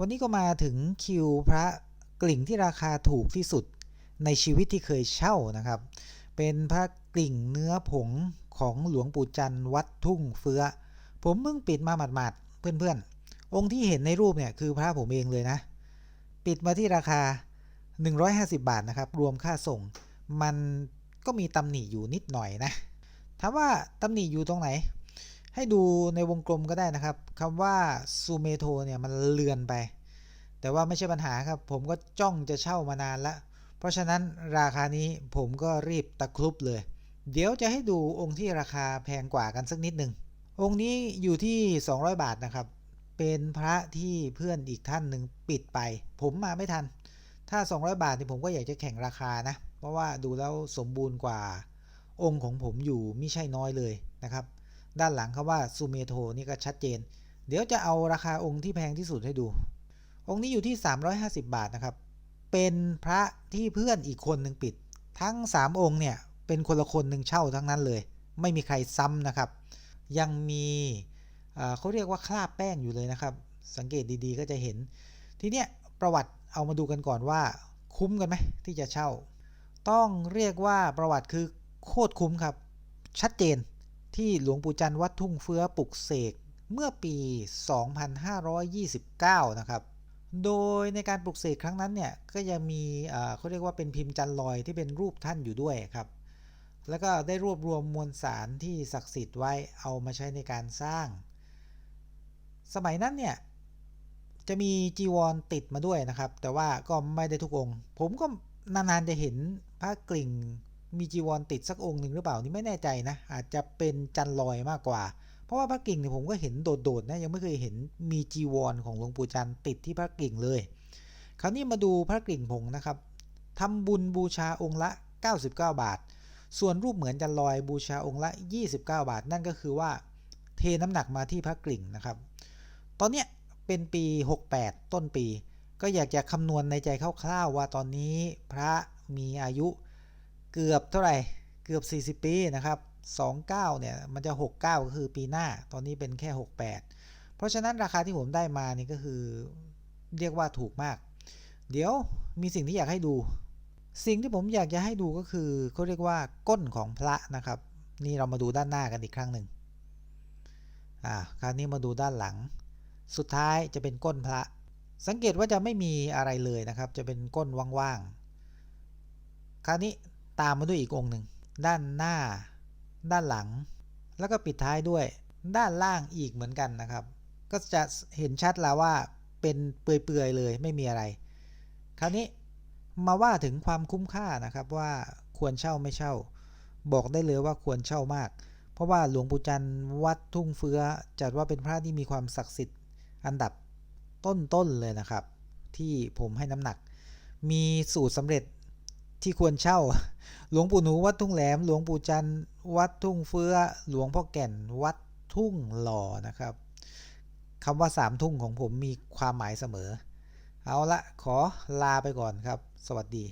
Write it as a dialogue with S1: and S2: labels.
S1: วันนี้ก็มาถึงคิวพระกลิ่งที่ราคาถูกที่สุดในชีวิตที่เคยเช่านะครับ เป็นพระกลิ่งเนื้อผงของหลวงปู่จันทร์วัดทุ่งเฟื้อ ผมเพิ่งปิดมาหมาดๆเพื่อนๆ องค์ที่เห็นในรูปเนี่ยคือพระผมเองเลยนะ ปิดมาที่ราคา 150 บาทนะครับ รวมค่าส่ง มันก็มีตำหนิอยู่นิดหน่อยนะถามว่าตำหนิอยู่ตรงไหน ให้ดูในวงกลมก็ได้นะครับคำว่าซูเมโทเนี่ยมันเลือนไป แต่ว่าไม่ใช่ปัญหาครับ ผมก็จ้องจะเช่ามานานล้วเพราะฉะนั้นราคานี้ผมก็รีบตะครุบเลย เดี๋ยวจะให้ดูองค์ที่ราคาแพงกว่ากันสักนิดหนึ่งองค์นี้อยู่ที่ 200 บาทนะครับ เป็นพระที่เพื่อนอีกท่านหนึ่งปิดไป ผมมาไม่ทัน ถ้า 200 บาทนี่ผมก็อยากจะแข่งราคานะ เพราะว่าดูแล้วสมบูรณ์กว่าองค์ของผมอยู่ไม่ใช่น้อยเลยนะครับ ด้านหลังคาว่าซูเมโทนี่ก็ชัดเจน เดี๋ยวจะเอาราคาองค์ที่แพงที่สุดให้ดู องค์นี้อยู่ที่ 350 บาทนะครับ เป็นพระที่เพื่อนอีกคนหนึ่งปิด ทั้ง 3 องค์เนี่ยเป็นคนละคนหนึ่งเช่าทั้งนั้นเลย ไม่มีใครซ้ำนะครับ ยังมีเอ่อเขาเรียกว่าคราบแป้งอยู่เลยนะครับ สังเกตดีๆก็จะเห็น ทีเนี้ยประวัติเอามาดูกันก่อนว่า คุ้มกันไหมที่จะเช่า ต้องเรียกว่าประวัติคือโคตรคุ้มครับ ชัดเจน ที่หลวงปู่จันทร์วัดทุ่งเฟื้อปลุกเสกเมื่อปี 2529 นะครับ โดยในการปลุกเสกครั้งนั้นเนี่ยก็ยังมีเอ่อเขาเรียกว่าเป็นพิมพ์จันลอยที่เป็นรูปท่านอยู่ด้วยครับ แล้วก็ได้รวบรวมมวลสารที่ศักดิ์สิทธิ์ไว้เอามาใช้ในการสร้าง สมัยนั้นเนี่ยจะมีจีวรติดมาด้วยนะครับ แต่ว่าก็ไม่ได้ทุกองค์ ผมก็นานๆจะเห็นพระกลิ่ง มีจีวรติดสักองค์หนึ่งหรือเปล่านี่ไม่แน่ใจนะอาจจะเป็นจันลอยมากกว่า เพราะว่าพระกิ่งเนี่ยผมก็เห็นโดดๆนะยังไม่เคยเห็นมีจีวรของหลวงปู่จันติดที่พระกิ่งเลย คราวนี้มาดูพระกิ่งผงนะครับทำบุญบูชาองค์ละ 99 บาท ส่วนรูปเหมือนจันลอยบูชาองค์ละ 29 บาท นั่นก็คือว่า เทน้ำหนักมาที่พระกิ่งนะครับ ตอนเนี้ยเป็นปี 68 ต้นปี ก็อยากจะคำนวณในใจคร่าวๆว่าตอนนี้พระมีอายุ เกือบเท่าไหร่เกือบ 40 ปีนะครับ 29 เนี่ย มันจะ 69 ก็คือปีหน้า ตอนนี้เป็นแค่ 68 เพราะฉะนั้นราคาที่ผมได้มานี่ก็คือเรียกว่าถูกมาก เดี๋ยวมีสิ่งที่อยากให้ดู สิ่งที่ผมอยากจะให้ดูก็คือเขาเรียกว่าก้นของพระนะครับ นี่เรามาดูด้านหน้ากันอีกครั้งหนึ่งอ่าคราวนี้มาดูด้านหลัง สุดท้ายจะเป็นก้นพระ สังเกตว่าจะไม่มีอะไรเลยนะครับ จะเป็นก้นว่างๆ คราวนี้ ตามมาด้วยอีกองค์หนึ่ง ด้านหน้า ด้านหลัง แล้วก็ปิดท้ายด้วยด้านล่างอีกเหมือนกันนะครับ ก็จะเห็นชัดแล้วว่าเป็นเปื่อยๆเลยไม่มีอะไร คราวนี้มาว่าถึงความคุ้มค่านะครับว่าควรเช่าไม่เช่า บอกได้เลยว่าควรเช่ามาก เพราะว่าหลวงปู่จันทร์วัดทุ่งเฟื้อจัดว่าเป็นพระที่มีความศักดิ์สิทธิ์อันดับต้นๆเลยนะครับ ที่ผมให้น้ำหนัก มีสูตรสำเร็จ ที่ควรเช่า หลวงปู่หนูวัดทุ่งแหลม หลวงปู่จันวัดทุ่งเฟื้อ หลวงพ่อแก่นวัดทุ่งหล่อนะครับคำว่าสามทุ่งของผมมีความหมายเสมอ เอาละขอลาไปก่อนครับ สวัสดี